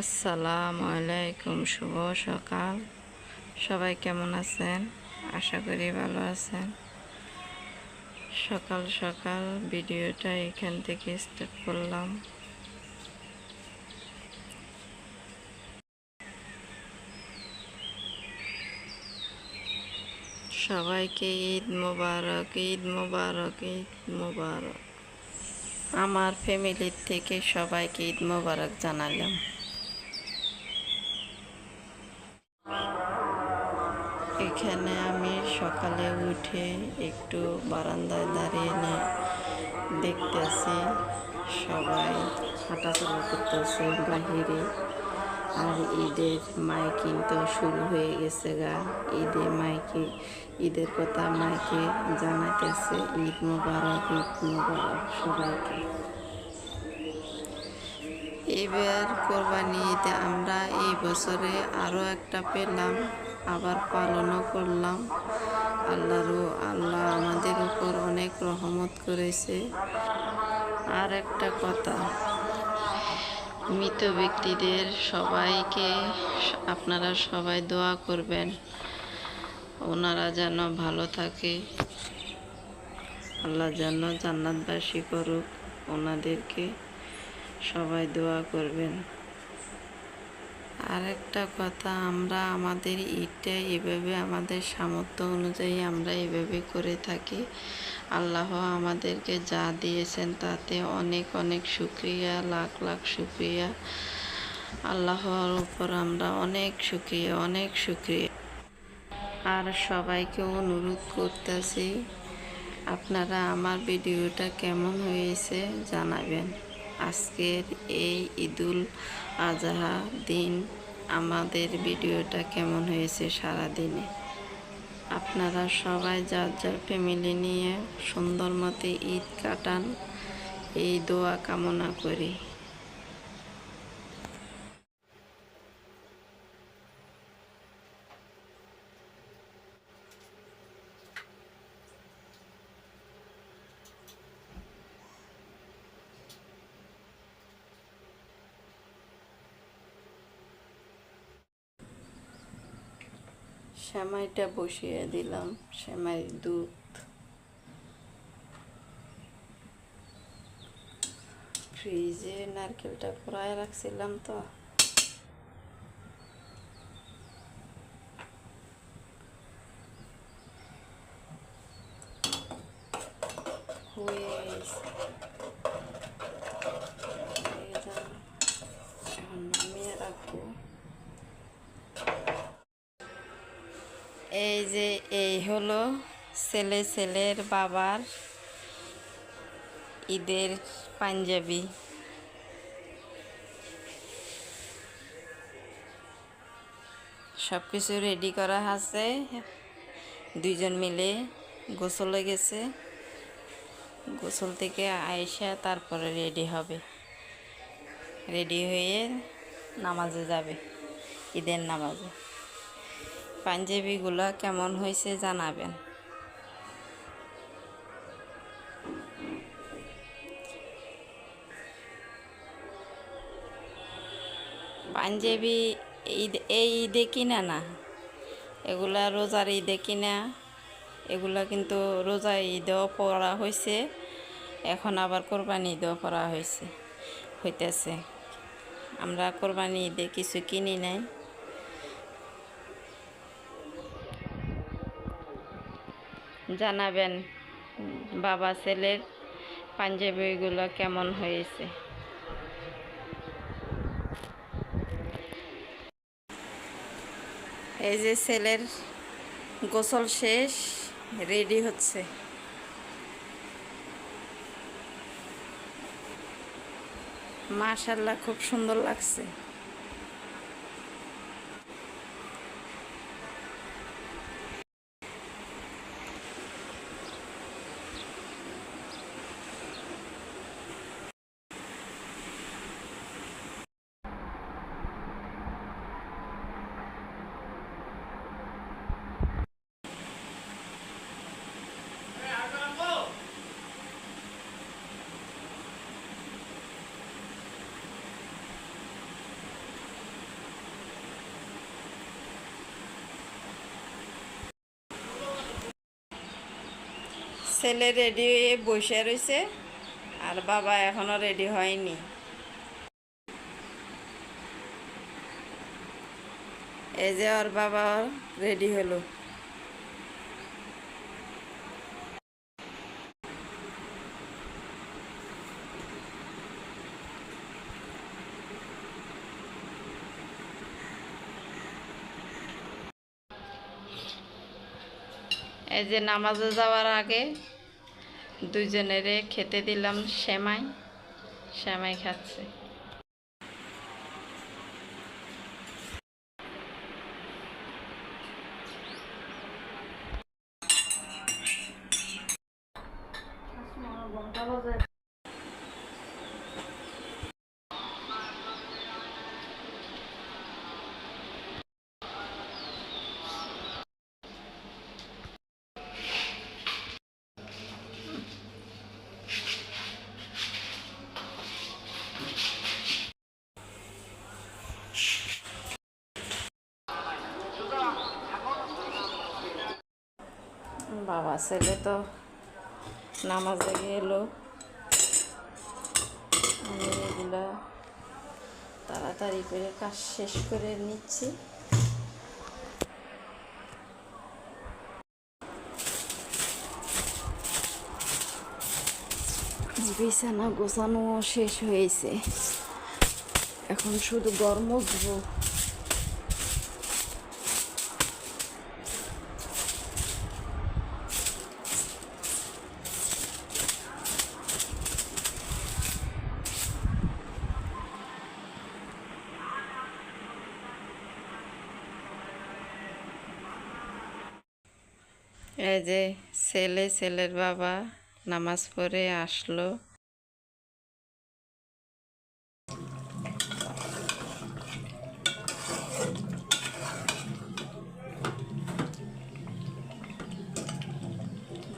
আসসালামু আলাইকুম, শুভ সকাল। সবাই কেমন আছেন? আশা করি ভালো আছেন। সকাল সকাল ভিডিওটা এখান থেকে স্টার্ট করলাম। সবাইকে ঈদ মোবারক ঈদ মোবারক ঈদ মোবারক। আমার ফ্যামিলির থেকে সবাইকে ঈদ মোবারক জানালাম। এখানে আমি সকালে উঠে একটু বারান্দায় দাঁড়িয়ে না দেখতেছি, সবাই হাঁটাচলা করতেছে বাহিরে আর ঈদের মাইকিং তো শুরু হয়ে গেছে গা। ঈদে মাইকে, ঈদের কথা মাইকে জানাইতেছে, ঈদ মোবারক ঈদ মোবারক সবাইকে। এবার কোরবানি ঈদে আমরা এই বছরে আরও একটা পেলাম। আবার পালনও করলাম। আল্লাহরও, আল্লাহ আমাদের উপর অনেক রহমত করেছে। আর একটা কথা, মৃত ব্যক্তিদের সবাইকে আপনারা সবাই দোয়া করবেন। ওনারা যেন ভালো থাকে। আল্লাহ যেন জান্নাতবাসী করুক। ওনাদেরকে সবাই দোয়া করবেন। আর একটা কথা, আমরা আমাদের ঈদটা এভাবে আমাদের সামর্থ্য অনুযায়ী আমরা এভাবে করে থাকি। আল্লাহ আমাদেরকে যা দিয়েছেন তাতে অনেক অনেক শুক্রিয়া, লাখ লাখ শুক্রিয়া। আল্লাহর উপর আমরা অনেক শুক্রিয়া অনেক শুক্রিয়া। আর সবাইকে অনুরোধ করতেছি, আপনারা আমার ভিডিওটা কেমন হয়েছে জানাবেন। আজকের এই ঈদুল আজহা দিন আমাদের ভিডিওটা কেমন হয়েছে সারা দিনে আপনারা সবাই যার যার ফ্যামিলি নিয়ে সুন্দর মতে ঈদ কাটান, এই দোয়া কামনা করি। সেমাইটা বসিয়ে দিলাম সেমাই দুধ। ফ্রিজে নারকেলটা কুড়ায় রাখছিলাম তো। এখন নামিয়ে রাখব। হলো ছেলে, ছেলের বাবার ঈদের পাঞ্জাবি। সব কিছু রেডি করা আছে। দুইজন মিলে গোসলে গেছে। গোসল থেকে আয়সা তারপরে রেডি হবে। রেডি হয়ে নামাজে যাবে, ঈদের নামাজে। পাঞ্জাবিগুলো কেমন হয়েছে জানাবেন। পাঞ্জাবি ঈদ, এই ঈদে কিনা না। এগুলা রোজার ঈদে কিনা। এগুলা কিন্তু রোজা ঈদেও পরা হয়েছে। এখন আবার কোরবানি ঈদেও পরা হয়েছে, হইতেছে। আমরা কোরবানি ঈদে কিছু কিনি নাই। জানাবেন, বাবা ছেলের পাঞ্জাবিগুলো কেমন হয়েছে? এই যে ছেলের গোসল শেষ, রেডি হচ্ছে। মাশাল্লাহ খুব সুন্দর লাগছে। ছেলে রেডি হয়ে বসে রয়েছে আর বাবা এখনও রেডি হয়নি। এই যে ওর বাবা রেডি হলো। এই যে নামাজে যাওয়ার আগে দুজনেরে খেতে দিলাম সেমাই। সেমাই খাচ্ছে। বাবা, ছেলে তো নামাজে গেলো আমি এগুলা তাড়াতাড়ি করে কাজ শেষ করে নিচ্ছি। বিছানা গোছানো শেষ হয়েছে। এখন শুধু গরম এই যে ছেলে, ছেলের বাবা নামাজ পড়ে আসলো।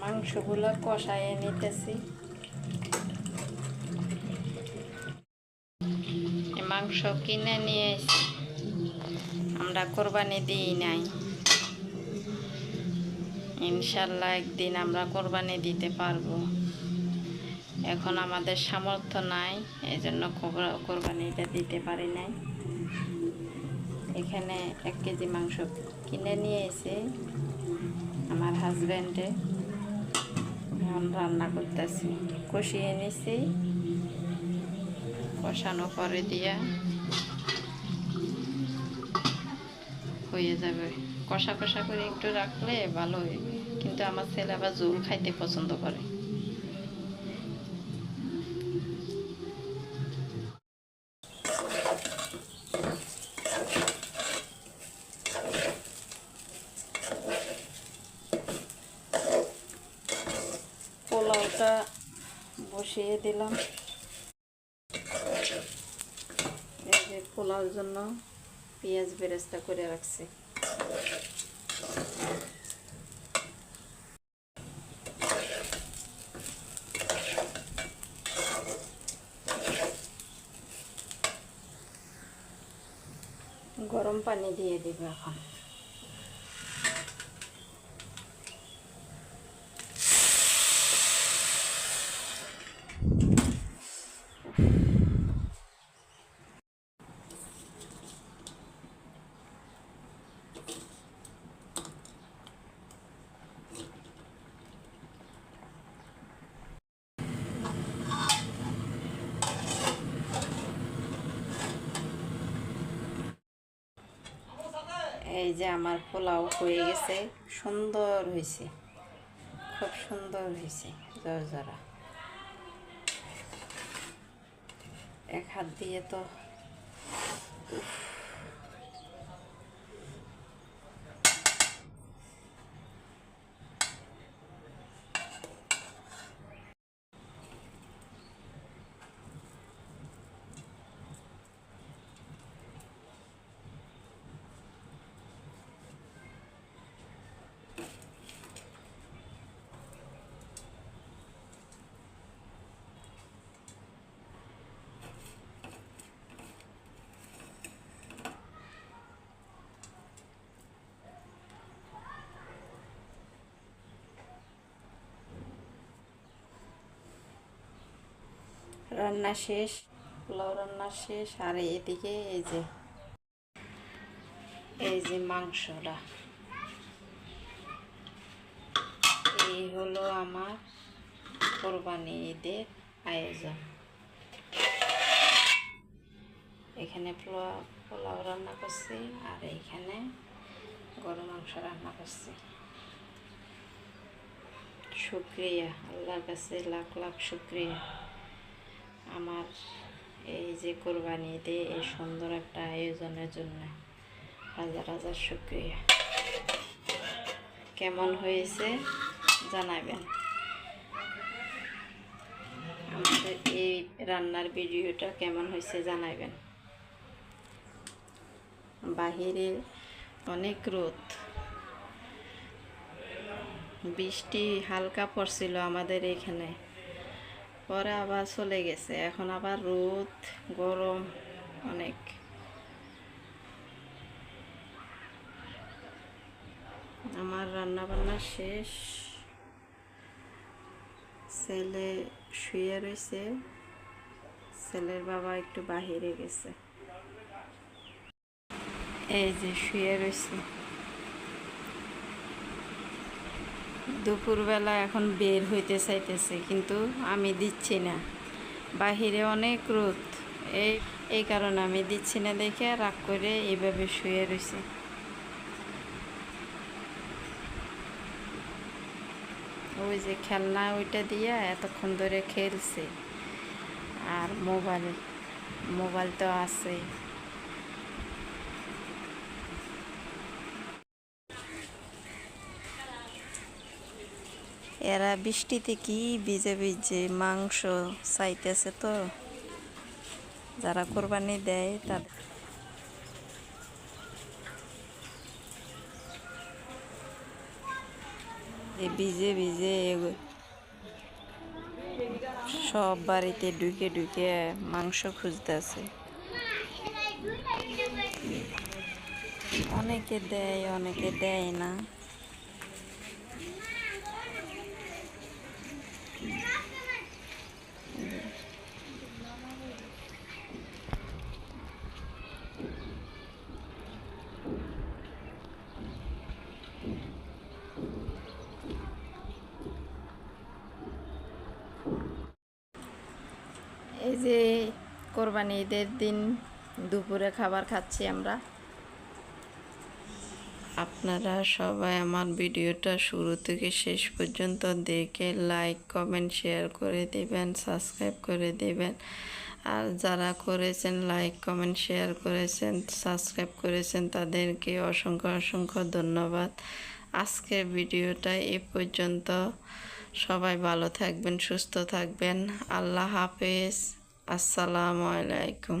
মাংসগুলো কষায় নিতেছি। মাংস কিনে নিয়ে আমরা কোরবানি দিই নাই। ইনশাল্লাহ একদিন আমরা কোরবানি দিতে পারব। এখন আমাদের সামর্থ্য নাই এই জন্য কোরবা- কোরবানিটা দিতে পারি নাই। এখানে এক কেজি মাংস কিনে নিয়ে এসে আমার হাজব্যান্ডে এখন রান্না করতেছি। কষিয়ে নিছি। কষানো পরে দিয়া হয়ে যাবে। কষা কষা করে একটু রাখলে ভালো হইবে কিন্তু আমার ছেলে আবার ঝোল খাইতে পছন্দ করে। পোলাওটা বসিয়ে দিলাম। পোলাওর জন্য পেঁয়াজ বেরেস্তা করে রাখছি। গরম পানি দিয়ে দিব এখন। এই যে আমার পোলাও হয়ে গেছে, সুন্দর হয়েছে, খুব সুন্দর হয়েছে জরজরা এক হাত দিয়ে তো রান্না শেষ, পোলাও রান্না শেষ, আর এদিকে এই যে এই যে মাংসটা। এই হলো আমার কোরবানি ঈদের আয়োজন। এখানে পোলাও পোলাও রান্না করছি, আর এইখানে গরু মাংস রান্না করছি। শুক্রিয়া, আল্লাহর কাছে লাখ লাখ শুক্রিয়া। আমার এই যে কোরবানি ঈদে এই সুন্দর একটা আয়োজনের জন্য হাজার হাজার শুক্রিয়া। কেমন হয়েছে জানাবেন। আমাদের এই রান্নার ভিডিওটা কেমন হয়েছে জানাবেন। বাহিরে অনেক রোদ। বৃষ্টি হালকা পড়ছিল আমাদের এখানে। পরে আবার চলে গেছে। এখন আবার রোদ, গরম, অনেক। আমার রান্না বান্না শেষ। ছেলে শুয়ে রয়েছে ছেলের বাবা একটু বাহিরে গেছে। এই যে শুয়ে রয়েছে দুপুরবেলা এখন বের হইতে চাইতেছে, কিন্তু আমি দিচ্ছি না। বাহিরে অনেক রোদ। এই এই কারণে আমি দিচ্ছি না দেখে রাগ করে এইভাবে শুয়ে রয়েছে ওই যে খেলনা ওইটা দিয়ে এতক্ষণ ধরে খেলছে। আর মোবাইল মোবাইল তো আছে। এরা বৃষ্টিতে কি ভিজে ভিজে মাংস চাইতেছে তো। যারা কোরবানি দেয় তাদের ভিজে ভিজে সব বাড়িতে ঢুকে ঢুকে মাংস খুঁজতেছে। অনেকে দেয় অনেকে দেয় না এই যে কোরবানি ঈদের দিন দুপুরে খাবার খাচ্ছি আমরা। আপনারা সবাই আমার ভিডিওটা শুরু থেকে শেষ পর্যন্ত দেখে লাইক কমেন্ট শেয়ার করে দেবেন সাবস্ক্রাইব করে দেবেন। আর যারা করেছেন লাইক কমেন্ট শেয়ার করেছেন সাবস্ক্রাইব করেছেন, তাদেরকে অসংখ্য অসংখ্য ধন্যবাদ। আজকের ভিডিওটা এ পর্যন্ত। সবাই ভালো থাকবেন, সুস্থ থাকবেন। আল্লাহ হাফেজ। আসসালামু আলাইকুম।